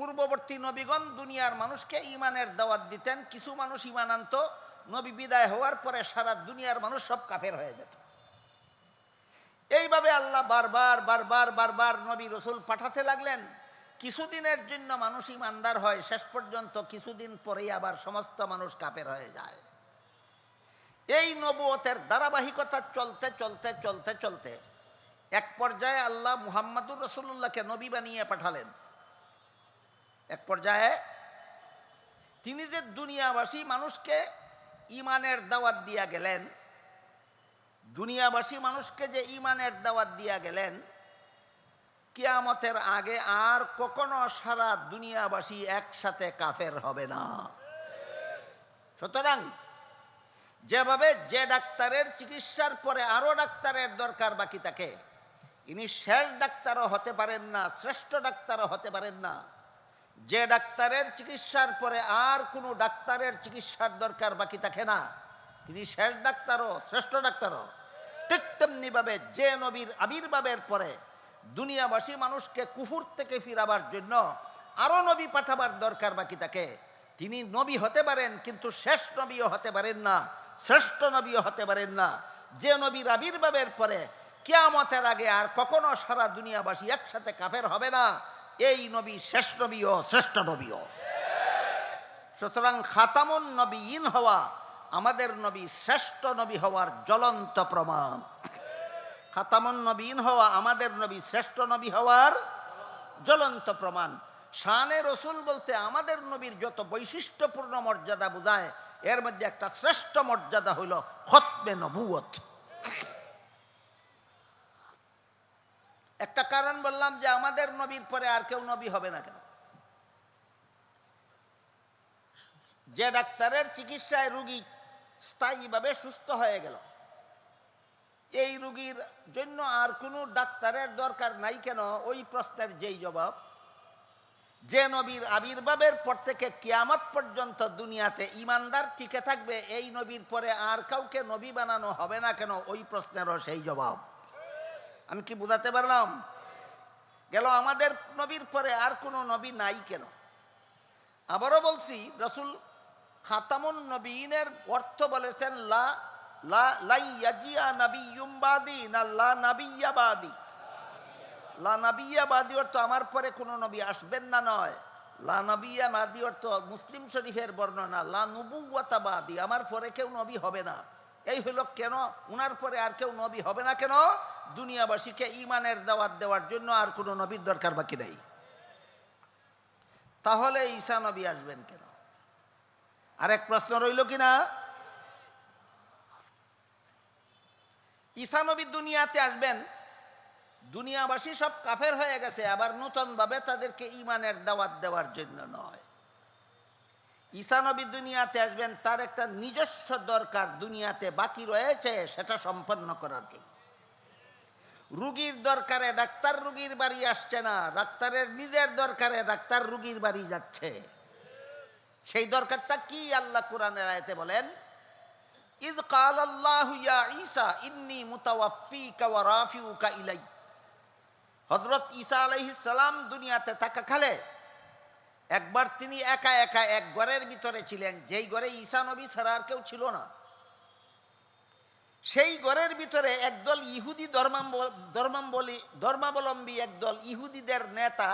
পূর্ববর্তী নবীগণ দুনিয়ার মানুষকে ইমানের দাওয়াত দিতেন। কিছু মানুষ ইমান আনত, নবী বিদায় হওয়ার পরে সারা দুনিয়ার মানুষ সব কাফের হয়ে যেত। এইভাবে আল্লাহ বারবার বারবার বারবার নবী রসুল পাঠাতে লাগলেন। কিছুদিনের জন্য মানুষ ইমানদার হয়, শেষ পর্যন্ত কিছুদিন পরেই আবার সমস্ত মানুষ কাপের হয়ে যায়। এই নবুয়তের ধারাবাহিকতা চলতে চলতে চলতে চলতে এক পর্যায়ে আল্লাহ মুহাম্মাদুর রসুল্লাহকে নবী বানিয়ে পাঠালেন। এক পর্যায়ে তিনি যে দুনিয়াবাসী মানুষকে ইমানের দাওয়াত দিয়া গেলেন, দুনিয়াবাসী মানুষকে যে ইমানের দাওয়াত দিয়া গেলেন, কিয়ামতের আগে আর কখনো সারা দুনিয়াবাসী একসাথে কাফের হবে না। সুতরাং যেভাবে যে ডাক্তারের চিকিৎসার পরে আরও ডাক্তারের দরকার বাকি থাকে, ইনি শেষ ডাক্তারও হতে পারেন না, শ্রেষ্ঠ ডাক্তারও হতে পারেন না। যে ডাক্তারের চিকিৎসার পরে আর কোনো ডাক্তারের চিকিৎসার দরকার বাকি থাকে না। তিনি শেষ ডাক্তারও, শ্রেষ্ঠ ডাক্তারও। ঠিক তেমনিভাবে যে নবীর আবির্ভাবের পরে দুনিয়াবাসী মানুষকে কুফুর থেকে ফিরাবার জন্য আরও নবী পাঠাবার দরকার বাকি থাকে। তিনি নবী হতে পারেন, কিন্তু শেষ নবীও হতে পারেন না, শ্রেষ্ঠ নবীও হতে পারেন না। যে নবীর আবির্ভাবের পরে কেয়ামতের আগে আর কখনো সারা দুনিয়াবাসী একসাথে কাফের হবে না। এই নবী শেষ নবীও শ্রেষ্ঠ নবীও সুতরাং খাতামুন নবী ইন হওয়া আমাদের নবী শ্রেষ্ঠ নবী হওয়ার জ্বলন্ত প্রমাণ। খাতামুন নবীন হওয়া আমাদের নবী শ্রেষ্ঠ নবী হওয়ার জ্বলন্ত প্রমাণ। শানে রসুল বলতে আমাদের নবীর যত বৈশিষ্ট্যপূর্ণ মর্যাদা বোঝায়, এর মধ্যে একটা শ্রেষ্ঠ মর্যাদা হইল খতমে নবুয়ত একটা কারণ বললাম যে আমাদের নবীর পরে আর কেউ নবী হবে না কেন? যে ডাক্তারের চিকিৎসায় রুগী স্থায়ীভাবে সুস্থ হয়ে গেল, এই রুগীর জন্য আর কোনো ডাক্তারের দরকার নাই কেন? ওই প্রশ্নের যেই জবাব, যে নবীর আবির্ভাবের পর থেকে কিয়ামত পর্যন্ত দুনিয়াতে ইমানদার টিকে থাকবে, এই নবীর পরে আর কাউকে নবী বানানো হবে না কেন? ওই প্রশ্নেরও সেই জবাব। আমি কি বুঝাতে পারলাম? গেল আমাদের নবীর পরে আর কোনো নবী নাই কেন? আবারও বলছি, রসুল খাতামুন নবীনের অর্থ বলেছেন, লা লা, লাই ইয়াজিয়া নাবিয়্যুম বাদি, না লা নাবিয়্যা লা নাবিয়্যা বাদি অর্থ আমার পরে কোনো নবী আসবেন না নয়। লা নাবিয়্যা বাদি অর্থ মুসলিম শরীফের বর্ণনা, লা নুবুয়াতাবাদি আমার পরে কেউ নবী হবে না। এই হলো কেন? উনার পরে আর কেউ নবী হবে না কেন? দুনিয়াবাসীকে ইমানের দাওয়াত দেওয়ার জন্য আর কোনো নবীর দরকার বাকি নেই। তাহলে ঈসা নবী আসবেন কেন? আরেক প্রশ্ন রইল কি না ঈসা নবী দুনিয়াতে আসবেন, দুনিয়াবাসী সব কাফের হয়ে গেছে, আবার নূতনভাবে তাদেরকে ইমানের দাওয়াত দেওয়ার জন্য নয়। ঈসা নবী দুনিয়াতে আসবেন, তার একটা নিজস্ব দরকার দুনিয়াতে বাকি রয়েছে, সেটা সম্পন্ন করার জন্য। রুগীর দরকারে ডাক্তার রুগীর বাড়ি আসছে না, ডাক্তারের নিজের দরকারে ডাক্তার রুগীর বাড়ি যাচ্ছে। সেই দরকারটা কি আল্লাহ কোরআনের আয়তে বলেন? ইদ কাল আল্লাহ ইয়া ঈসা, ইন্নি মুতাওয়াফিকা ওয়া রাফিউকা ইলাই। হযরত ঈসা আলাইহিস সালাম দুনিয়াতে থাকা কালে একবার তিনি একা একা এক ঘরের ভিতরে ছিলেন, যেই ঘরে ঈসা নবী ছাড়া আর কেউ ছিল না। সেই ঘরের ভিতরে একদল ইহুদি ধর্মাম্বলী ধর্মাবলম্বী একদল ইহুদিদের নেতা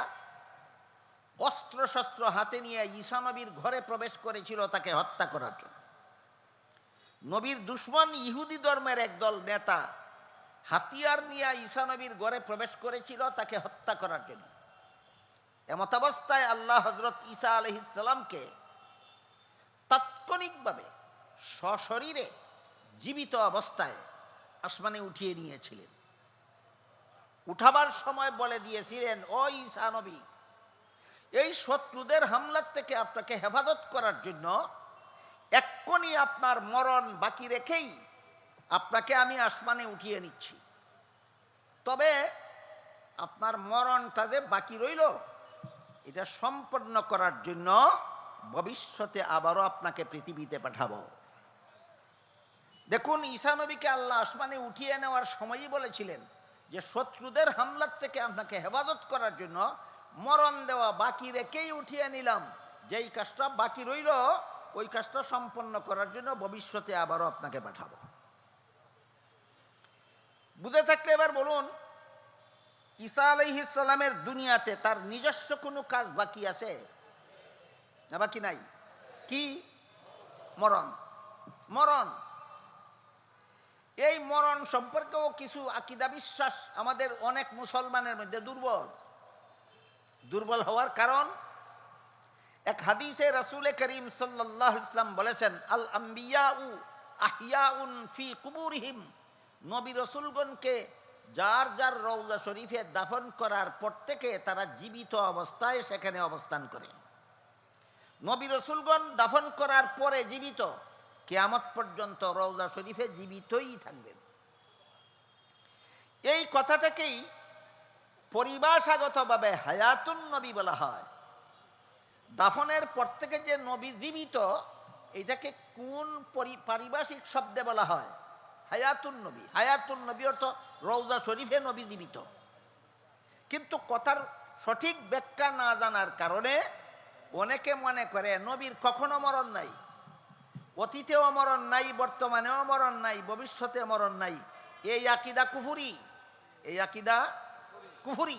অস্ত্র শস্ত্র হাতে নিয়ে ঈসা নবীর ঘরে প্রবেশ করেছিল তাকে হত্যা করার জন্য। নবীর দুশ্মন ইহুদি ধর্মের একদল নেতা হাতিয়ার নিয়ে ঈসা নবীর ঘরে প্রবেশ করেছিল তাকে হত্যা করার জন্য। এমত অবস্থায় আল্লাহ হজরত ঈসা আলহিসামকে তাৎক্ষণিকভাবে সশরীরে জীবিত অবস্থায় আসমানে উঠিয়ে নিয়েছিলেন। উঠাবার সময় বলে দিয়েছিলেন, ও ঈসা নবী, এই শত্রুদের হামলার থেকে আপনাকে হেফাজত করার জন্য এক্ষুনি আপনার মরণ বাকি রেখেই আপনাকে আমি আসমানে উঠিয়ে নিচ্ছি। তবে আপনার মরণটা যে বাকি রইল এটা সম্পন্ন করার জন্য ভবিষ্যতে আবারও আপনাকে পৃথিবীতে পাঠাবো। দেখুন, ঈসা নবীকে আল্লাহ আসমানে উঠিয়ে নেওয়ার সময়ই বলেছিলেন যে শত্রুদের হামলার থেকে আপনাকে হেফাজত করার জন্য মরণ দেওয়া বাকি রেখেই উঠিয়ে নিলাম। যেই কাজটা বাকি রইল, ওই কাজটা সম্পন্ন করার জন্য ভবিষ্যতে আবারও আপনাকে পাঠাবো। বুঝে থাকলে এবার বলুন ঈসা আলাইহিসালামের দুনিয়াতে তার নিজস্ব কোনো কাজ বাকি আছে? না, বাকি নাই। কি? মরণ। মরণ। এই মরণ সম্পর্কেও কিছু আকিদা বিশ্বাস আমাদের অনেক মুসলমানের মধ্যে দুর্বল। দুর্বল হওয়ার কারণ, এক হাদিসে রাসূলে করিম আলাইহি ইসলাম বলেছেন, আল আহিয়াউন ফি কুবুরিহিম। নবী রসুলগণকে যার যার রৌজা শরীফে দাফন করার পর থেকে তারা জীবিত অবস্থায় সেখানে অবস্থান করে। নবী রসুলগণ দাফন করার পরে জীবিত, কেয়ামত পর্যন্ত রৌজা শরীফে জীবিতই থাকবেন। এই কথাটাকেই পরিভাষাগতভাবে হায়াতুন নবী বলা হয়। দাফনের পর থেকে যে নবী জীবিত, এটাকে কোন পরি- পারিভাষিক শব্দে বলা হয়? হায়াতুন নবী। হায়াতুন নবী অর্থ রৌজা শরীফে নবী জীবিত। কিন্তু কথার সঠিক ব্যাখ্যা না জানার কারণে অনেকে মনে করে নবীর কখনো মরণ নাই, অতীতেও মরণ নাই, বর্তমানেও মরণ নাই, ভবিষ্যতে মরণ নাই। এই আকিদা কুফুরি, এই আকিদা কুফুরি।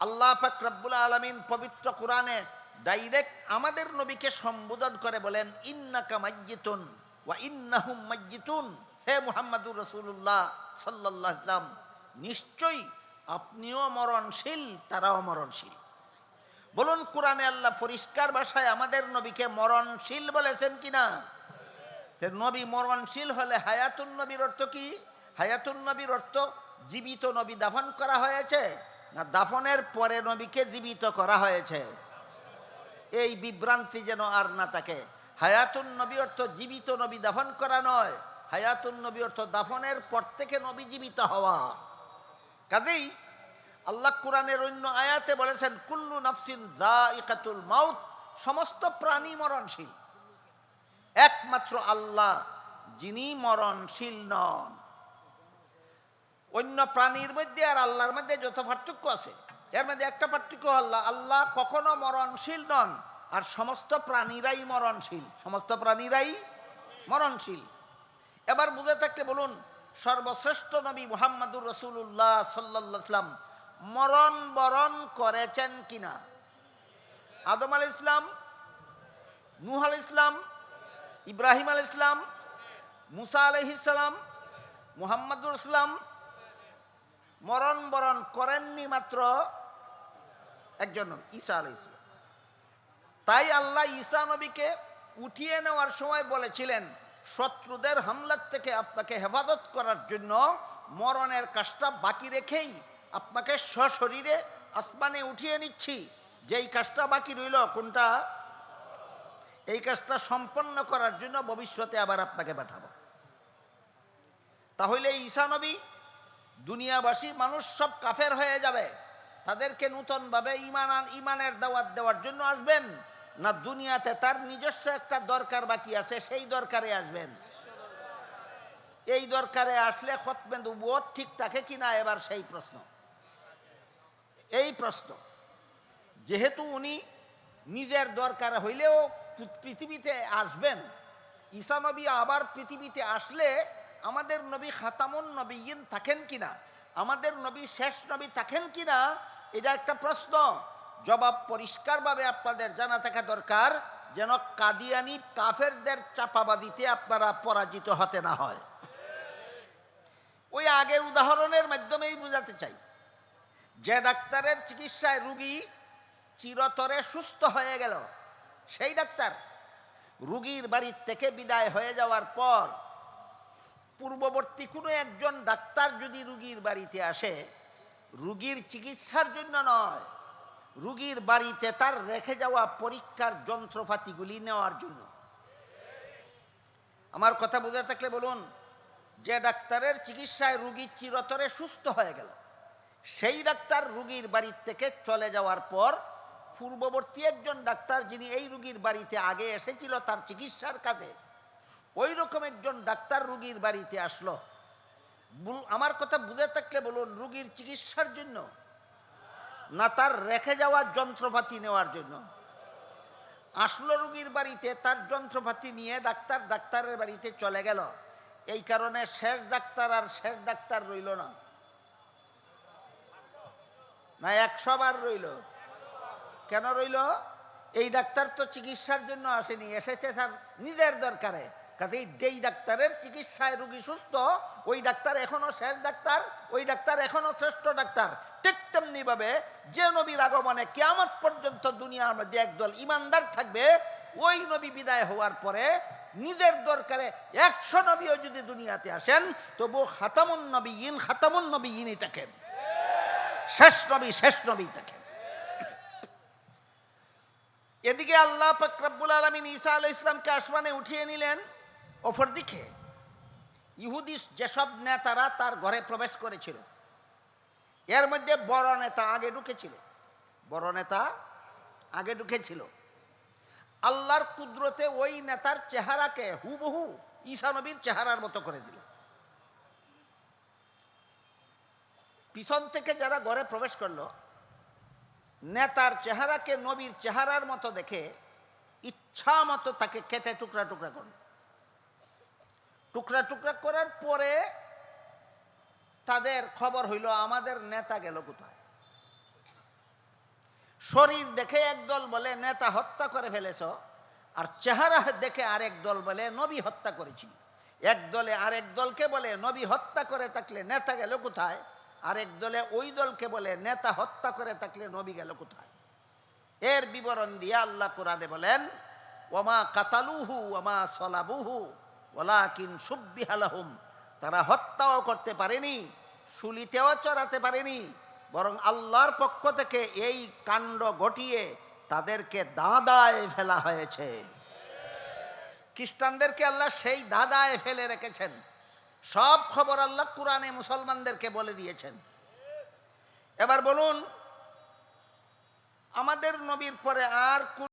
আল্লাহ পাক রব্বুল আলমিন পবিত্র কোরআনে ডাইরেক্ট আমাদের নবীকে সম্বোধন করে বলেন, ইন্নাকা মাজ্জিতুন ওয়া ইন্নাহুম মাজ্জিতুন হে মুহাম্মাদুর রাসূলুল্লাহ সাল্লাল্লাহু আলাইহি ওয়াসাল্লাম নিশ্চয়ই আপনিও মরণশীল, তারাও মরণশীল। বলুন কোরআনে আল্লাহ পরিষ্কার ভাষায় আমাদের নবীকে মরণশীল বলেছেন কিনা? নবী মরণশীল হলে হায়াতুন নবীর অর্থ কি? হায়াতুন নবীর অর্থ জীবিত নবী দাফন করা হয়েছে না দাফনের পরে নবীকে জীবিত করা হয়েছে? এই বিভ্রান্তি যেন আর না থাকে। হায়াতুন নবী অর্থ জীবিত নবী দাফন করা নয়। হায়াতুন নবী অর্থ দাফনের পর থেকে নবী জীবিত হওয়া। কাজেই আল্লাহ কোরআনের অন্য আয়াতে বলেছেন, কুল্লু নাফসিন জাইকাতুল মাউত সমস্ত প্রাণী মরণশীল। একমাত্র আল্লাহ যিনি মরণশীল নন। অন্য প্রাণীর মধ্যে আর আল্লাহর মধ্যে যত পার্থক্য আছে, এর মধ্যে একটা পার্থক্য আল্লাহ আল্লাহ কখনো মরণশীল নন, আর সমস্ত প্রাণীরাই মরণশীল। সমস্ত প্রাণীরাই মরণশীল। এবার বুঝে থাকলে বলুন, সর্বশ্রেষ্ঠ নবী মুহাম্মদুর রসুল্লাহ সাল্লাম মরণ বরণ করেছেন কিনা? আদম আল ইসলাম নুহ আল ইসলাম ইব্রাহিম আল ইসলাম মুসা আলহিসাম মুহাম্মদুর ইসলাম মরণ বরণ করেননি মাত্র একজন ঈসা আলাই ইসলাম তাই আল্লাহ ঈসা নবীকে উঠিয়ে নেওয়ার সময় বলেছিলেন শত্রুদের হামলার থেকে আপনাকে হেফাজত করার জন্য মরণের কাজটা বাকি রেখেই আপনাকে সশরীরে আসমানে উঠিয়ে নিচ্ছি। যেই কাজটা বাকি রইল কোনটা? এই কাজটা সম্পন্ন করার জন্য ভবিষ্যতে আবার আপনাকে পাঠাবো। তাহলে ঈশানবী দুনিয়াবাসী মানুষ সব কাফের হয়ে যাবে। তাদেরকে নূতনভাবে ইমান ইমানের দাওয়াত দেওয়ার জন্য আসবেন। না দুনিয়াতে তার নিজস্ব একটা দরকার বাকি আছে, সেই দরকারে আসবেন। এই দরকারে আসলে খতমেন বোধ ঠিক থাকে কিনা এবার সেই প্রশ্ন। এই প্রশ্ন, যেহেতু উনি নিজের দরকার হইলেও পৃথিবীতে আসবেন, ঈসা নবী আবার পৃথিবীতে আসলে আমাদের নবী খাতামুন নবীন থাকেন কিনা, আমাদের নবী শেষ নবী থাকেন কিনা, এটা একটা প্রশ্ন। জবাব পরিষ্কারভাবে আপনাদের জানা থাকা দরকার যেন কাদিয়ানি কাফেরদের চাপাবাদিতে আপনারা পরাজিত হতে না হয়। ওই আগের উদাহরণের মাধ্যমেই বোঝাতে চাই। যে ডাক্তারের চিকিৎসায় রুগী চিরতরে সুস্থ হয়ে গেল, সেই ডাক্তার রুগীর বাড়ির থেকে বিদায় হয়ে যাওয়ার পর পূর্ববর্তী কোনো একজন ডাক্তার যদি রুগীর বাড়িতে আসে, রুগীর চিকিৎসার জন্য নয় রুগীর বাড়িতে তার রেখে যাওয়া পরীক্ষার যন্ত্রপাতিগুলি নেওয়ার জন্য। আমার কথা বুঝে থাকলে বলুন, যে ডাক্তারের চিকিৎসায় রুগী চিরতরে সুস্থ হয়ে গেল, সেই ডাক্তার রুগীর বাড়ির থেকে চলে যাওয়ার পর পূর্ববর্তী একজন ডাক্তার যিনি এই রুগীর বাড়িতে আগে এসেছিল তার চিকিৎসার কাজে, ওই রকম একজন ডাক্তার রুগীর বাড়িতে আসলো। আমার কথা বুঝে থাকলে বলুন, রুগীর চিকিৎসার জন্য না তার রেখে যাওয়া যন্ত্রপাতি নেওয়ার জন্য। আসলো রুগীর বাড়িতে, তার যন্ত্রপাতি নিয়ে ডাক্তার ডাক্তারের বাড়িতে চলে গেল। এই কারণে শেষ ডাক্তার আর শেষ ডাক্তার রইল না। না একশো বার রইল। কেন রইল? এই ডাক্তার তো চিকিৎসার জন্য আসেনি, এসেছে স্যার, নিজের দরকারে। কাজে যেই ডাক্তারের চিকিৎসায় রুগী সুস্থ, ওই ডাক্তার এখনও শেষ ডাক্তার, ওই ডাক্তার এখনও শ্রেষ্ঠ ডাক্তার। ঠিক তেমনি ভাবে যে নবীর আগমনে কেয়ামত পর্যন্ত দুনিয়ার মধ্যে একদল ইমানদার থাকবে, ওই নবী বিদায় হওয়ার পরে নিজের দরকারে একশো নবীও যদি দুনিয়াতে আসেন তবু খাতামুন নবী ইন খাতামুন নবী ইনই থাকেন। শেষ নবী শেষ নবী থাকেন। এদিকে আল্লাহ ফকরাবুল আলমিন ঈসা আল ইসলামকে আসমানে উঠিয়ে নিলেন। অপর দিকে, ইহুদি যেসব নেতারা তার ঘরে প্রবেশ করেছিল, এর মধ্যে বড় নেতা আগে ঢুকেছিল। বড় নেতা আগে ঢুকেছিল। আল্লাহর কুদরতে ওই নেতার চেহারাকে হুবহু ঈশানবীর চেহারার মতো করে দিল। পিছন থেকে যারা ঘরে প্রবেশ করল, নেতার চেহারাকে নবীর চেহারার মতো দেখে ইচ্ছা মতো তাকে কেটে টুকরা টুকরা করল। টুকরা টুকরা করার পরে তাদের খবর হইল, আমাদের নেতা গেল কোথায়? শরীর দেখে একদল বলে, নেতা হত্যা করে ফেলেছ। আর চেহারা দেখে আরেক দল বলে, নবী হত্যা করেছি। এক দলে আরেক দলকে বলে, নবী হত্যা করে থাকলে নেতা গেল কোথায়? আরেক দলে ওই দলকে বলে, নেতা হত্যা করে থাকলে নবী গেল কোথায়? এর বিবরণ দিয়ে আল্লাহ কোরআনে বলেন, ওমা কাতালুহু, ওমা সলাবুহু। ওলাকিন সুব্বিহালাহুম তারা হত্যাও করতে পারেনি শুলিতেও চড়াতে পারেনি, বরং আল্লাহর পক্ষ থেকে এই কাণ্ড ঘটিয়ে তাদেরকে দাদায় ফেলা হয়েছে। খ্রিস্টানদেরকে আল্লাহ সেই দাদায় ফেলে রেখেছেন। সব খবর আল্লাহ কোরআনে মুসলমানদেরকে বলে দিয়েছেন। এবার বলুন, আমাদের নবীর পরে আর কোন